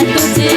এত যে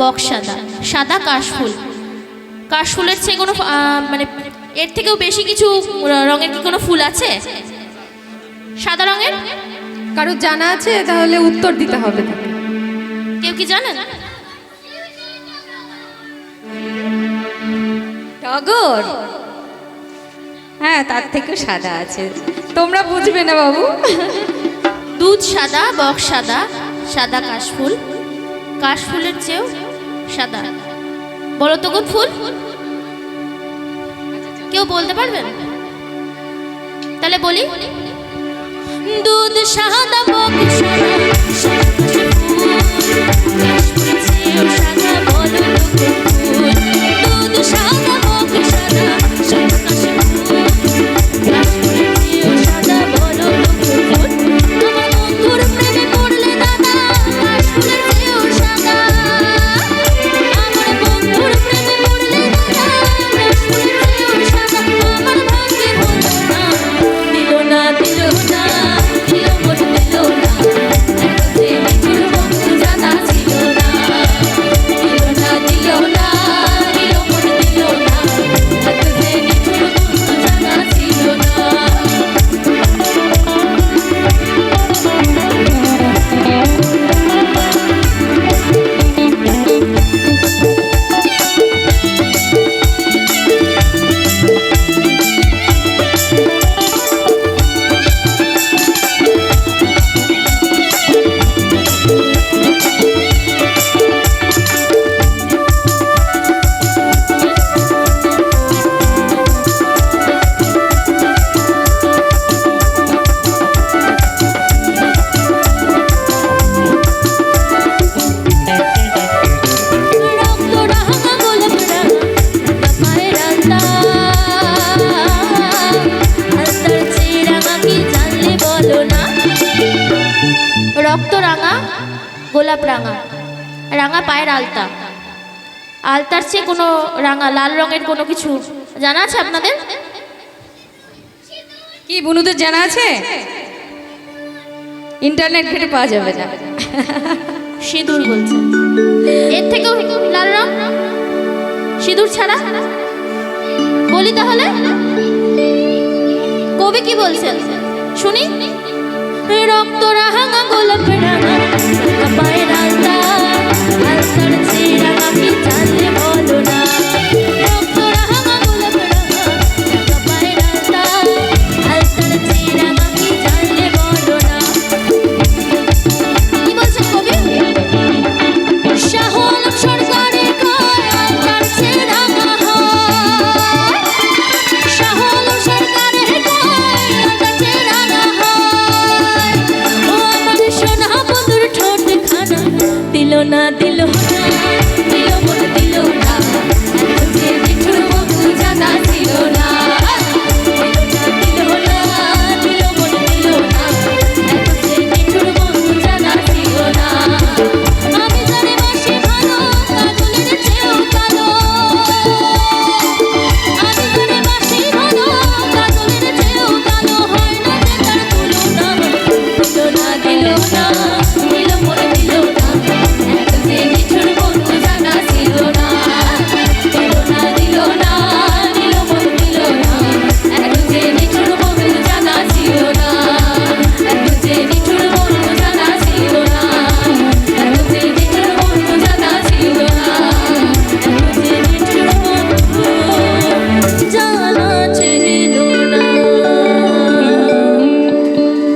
বক সাদা সাদা কাশফুল। কাশফুলের চেয়ে কোনো মানে এর থেকেও বেশি কিছু রঙের কি কোনো ফুল আছে? সাদা রঙের? কারও জানা আছে? তাহলে উত্তর দিতে হবে কেউ কি জানেন? টগর? হ্যাঁ তার থেকেও সাদা আছে। তোমরা বুঝবে না বাবু। দুধ সাদা বক সাদা সাদা কাশফুল। কাশফুলের চেয়েও সাদা। বলো তো কোন ফুল। কেউ বলতে পারবেন? তাহলে বলি। দুধ সাদা বক রক্ত রাঙা গোলাপ রাঙা রাঙা পায়ের আলতা। আলতার চেয়ে কোনো রাঙা লাল রঙের কোনো কিছু জানা আছে আপনাদের? কি বুনুদের জানা আছে? ইন্টারনেট ঘেটে পাওয়া যাবে না। সিঁদুর বলছে। এর থেকেও লাল রং? সিঁদুর ছাড়া? বলি তাহলে। কবি কি বলছেন? শুনি। রক্ত রাঙা গোলাপ রাঙা না দিল। না